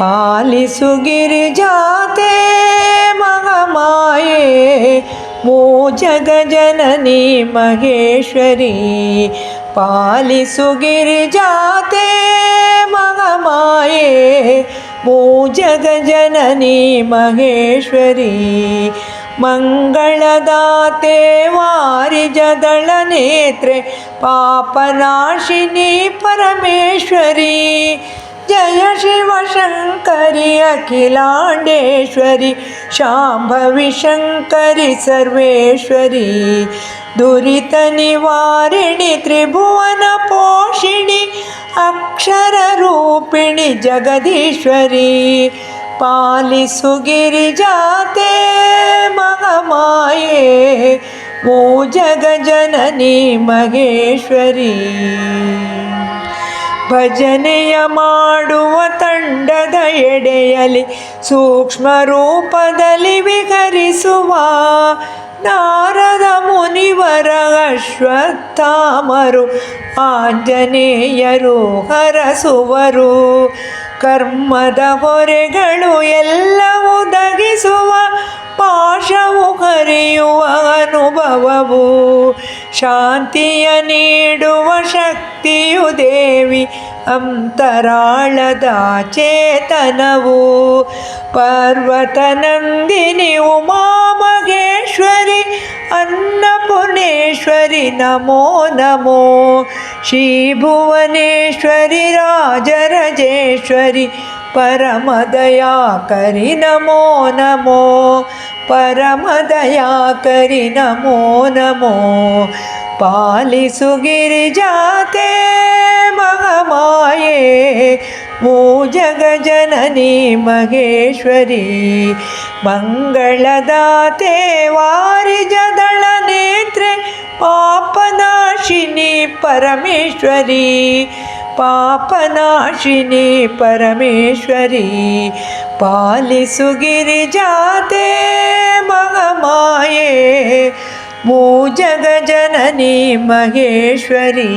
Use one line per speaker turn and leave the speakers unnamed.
पालिसु गिर जाते महामाये वो जगजननी महेश्वरी। पालिसु गिर जाते महामाये वो जगजननी महेश्वरी। मङ्गलदाते वारिजदलनेत्रे पापनाशिनी परमेश्वरी। जय शिवशङ्करि अखिलांडेश्वरी, शांभवी शङ्करि सर्वेश्वरी दुरितनिवारिणि त्रिभुवनपोषिणि अक्षररूपिणि जगदीश्वरी, पाली सुगिरी जाते महामाये वो जग जननी महेश्वरी। ಭಜನೆಯ ಮಾಡುವ ತಂಡದ ಎಡೆಯಲಿ ಸೂಕ್ಷ್ಮ ರೂಪದಲ್ಲಿ ವಿಹರಿಸುವ ನಾರದ ಮುನಿವರ ಅಶ್ವತ್ಥಾಮರು, ಆಂಜನೇಯರು ಹರಸುವರು. ಕರ್ಮದ ಹೊರೆಗಳು ಎಲ್ಲವೂ ದಗಿಸುವ ಪಾಶವು ಹರಿಯುವ ಅನುಭವವು. ಶಾಂತಿಯ ನೀಡುವ ಶಕ್ತಿಯು ದೇವಿ ಅಂತರಾಳದ ಚೇತನವು ಪರ್ವತ ನಂದಿನಿ ಉಮಾ ಮಹೇಶ್ವರಿ ಅನ್ನಪೂರ್ಣೇಶ್ವರಿ, ನಮೋ ನಮೋ. ಶ್ರೀ ಭುವನೇಶ್ವರಿ ರಾಜರಾಜೇಶ್ವರಿ, ಪರಮದಯಾಕರಿ, ನಮೋ ನಮೋ. ಪರಮದಯಾಕರಿ ನಮೋ ನಮೋ. ಪಾಲಿಸು ಗಿರಿಜಾತೆ ಮಗಮಾಯೆ ಮೂ ಜಗಜನನಿ ಮಹೇಶ್ವರಿ. ಮಂಗಳದಾತೆ ವಾರಿಜದಳ ನೇತ್ರೆ. ಪಾಪನಾಶಿನಿ ಪರಮೇಶ್ವರಿ. ಪಾಪನಾಶಿನಿ ಪರಮೇಶ್ವರಿ. ಪಾಲಿಸು ಗಿರಿಜಾತೆ मगमाये वो जगजननी महेश्वरी